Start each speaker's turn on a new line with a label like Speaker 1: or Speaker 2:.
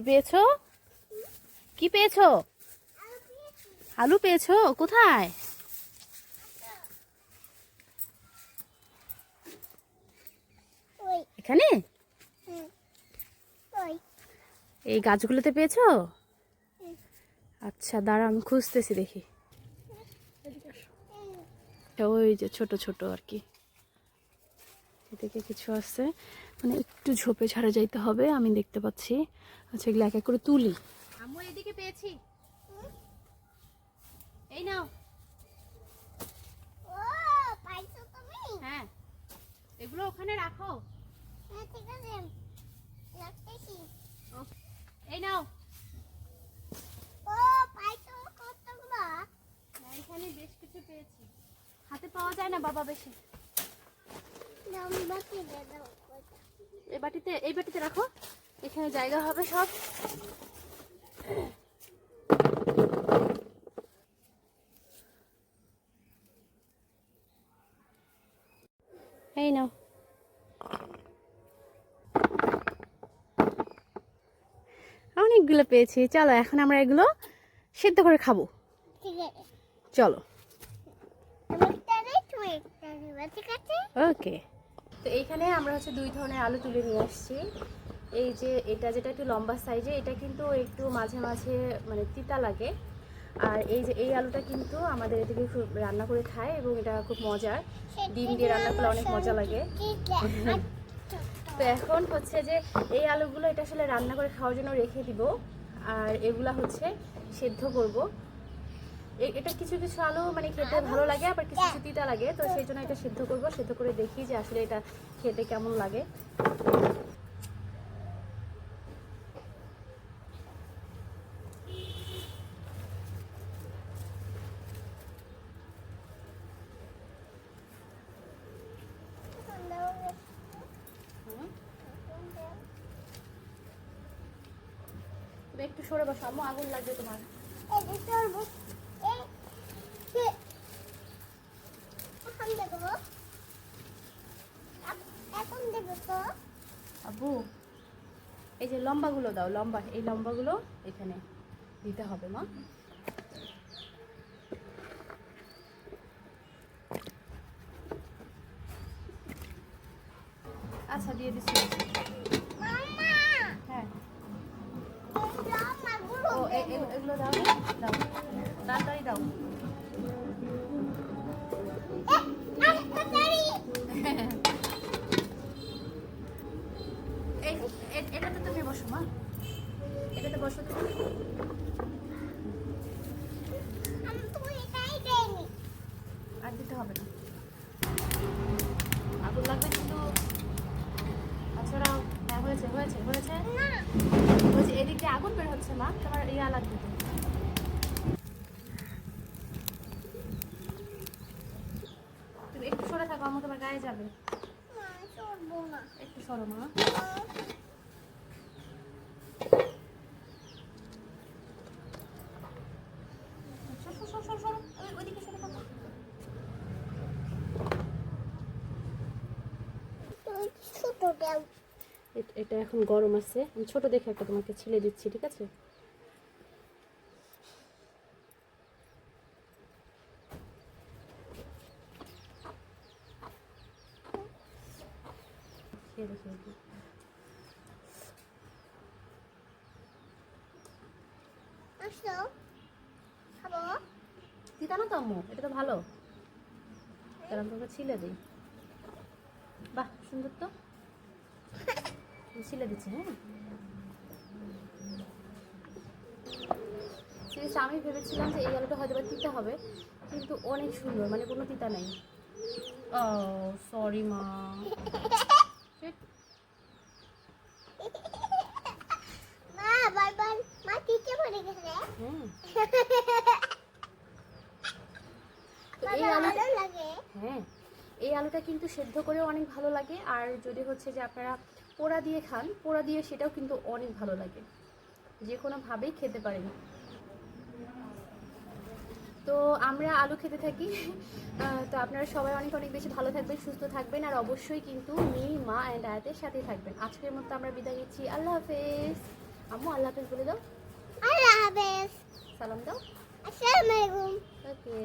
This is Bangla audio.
Speaker 1: কি পেয়েছ? কি পেয়েছ? আলু পেয়েছ? কোথায়? এখানে? এই গাছগুলোতে পেয়েছ? আচ্ছা দাঁড়া, আমি খুঁজতেছি দেখি। ওই যে ছোট ছোট আর কি। এদিকে কিছু আছে। মানে একটু ঝোপে ছাড়া যাইতে হবে আমি দেখতে পাচ্ছি। আচ্ছা এগুলো এক এক করে তুলি। আম্মু এদিকে পেয়েছি। এই নাও।
Speaker 2: ও পাইছো তুমি?
Speaker 1: হ্যাঁ। এগুলো ওখানে রাখো।
Speaker 2: হ্যাঁ ঠিক আছে। রাখতেছি।
Speaker 1: এই নাও।
Speaker 2: ও পাইছো কতগুলো?
Speaker 1: হ্যাঁ, এখানে বেশ কিছু পেয়েছি। হাতে পাওয়া যায় না বাবা বেশি
Speaker 2: লম্বা কেটে দাও কয়টা।
Speaker 1: এই বাটিতে এই বাটিতে রাখো। এখানে জায়গা হবে সব। এই নাও। অনেকগুলো পেয়েছি। চলো এখন আমরা এগুলো সিদ্ধ করে খাব। চলো। ওকে। তো এইখানে আমরা হচ্ছে দুই ধরনের আলু তুলে নিয়ে আসছি। এই যে এটা যেটা একটু লম্বা সাইজে এটা কিন্তু একটু মাঝে মাঝে মানে তিতা লাগে। আর এই যে এই আলুটা কিন্তু আমাদের এদিকে খুব রান্না করে খায় এবং এটা খুব মজার। ডিম দিয়ে রান্না করলে অনেক মজা লাগে। তো এখন হচ্ছে যে এই আলুগুলো এটা আসলে রান্না করে খাওয়ার জন্য রেখে দিব। আর এগুলা হচ্ছে সেদ্ধ করব। এটা কিছু কিছু আলু মানে খেতে ভালো লাগে আবার কিছু কিছু তিতা লাগে। তো সেই জন্য এটা সেদ্ধ করব সেদ্ধ করে দেখি যে আসলে এটা খেতে কেমন লাগে। একটু সরে বসো আগুন লাগবে তোমার
Speaker 2: এই যে তরমুজ এই সে এখন দেখো আপ- এখন দেখো তো
Speaker 1: আব্বু, এই যে লম্বাগুলো দাও, লম্বা, এই লম্বাগুলো এখানে দিতে হবে, মা। আচ্ছা দিয়ে দিচ্ছি। হ্যাঁ। ও এগুলো দাও দাও। তাড়াতাড়ি দাও। বসো আর দিতে হবে না। আগুন লাগবে কিন্তু। তাছাড়া হ্যাঁ হয়েছে হয়েছে হয়েছে। বলছি এদিক দিয়ে আগুন বের হচ্ছে মা। তোমার ইয়া লাগবে তো। তুমি একটু সরে থাকো আমার তোমার গায়ে যাবে।
Speaker 2: না।
Speaker 1: একটু সরো মা সর, সর, সর, সর, সর। ওই- ওইদিকে সরে থাকো।
Speaker 2: তুই ছোট দেও
Speaker 1: এট- এটা এখন গরম আছে। আমি ছোট দেখে একটা তোমাকে ছিলে দিচ্ছি ঠিক আছে। দিতা না তো আম্মু? এটা তো ভালো। তাহলে আমি তোমাকে ছিলে দিই। বাহ সুন্দর তো। ছিলে দিচ্ছি হ্যাঁ আমি ভেবেছিলাম যে এই আলুটা হয়তো বা তিতা হবে কিন্তু অনেক সুন্দর মানে কোনো তিতা নেই। ও সরি মা। এই আলু
Speaker 2: লাগে।
Speaker 1: হ্যাঁ। এই আলুটা কিন্তু সেদ্ধ করেও অনেক ভালো লাগে। আর যদি হচ্ছে যে আপনারা পোড়া দিয়ে খান পোড়া দিয়ে সেটাও কিন্তু অনেক ভালো লাগে। যে কোনোভাবেই খেতে পারেন। তো আমরা আলু খেতে থাকি। তো আপনারা সবাই অনেক অনেক বেশি ভালো থাকবেন সুস্থ থাকবেন। আর অবশ্যই কিন্তু মি মা অ্যান্ড আয়াতের সাথেই থাকবেন। আজকের মতো আমরা বিদায় নিচ্ছি। আল্লাহ হাফেজ। আম্মু আল্লাহ হাফেজ বলে দাও।
Speaker 2: আল্লাহ হাফেজ।
Speaker 1: সালাম দাও।
Speaker 2: আসসালামু আলাইকুম।
Speaker 1: ওকে।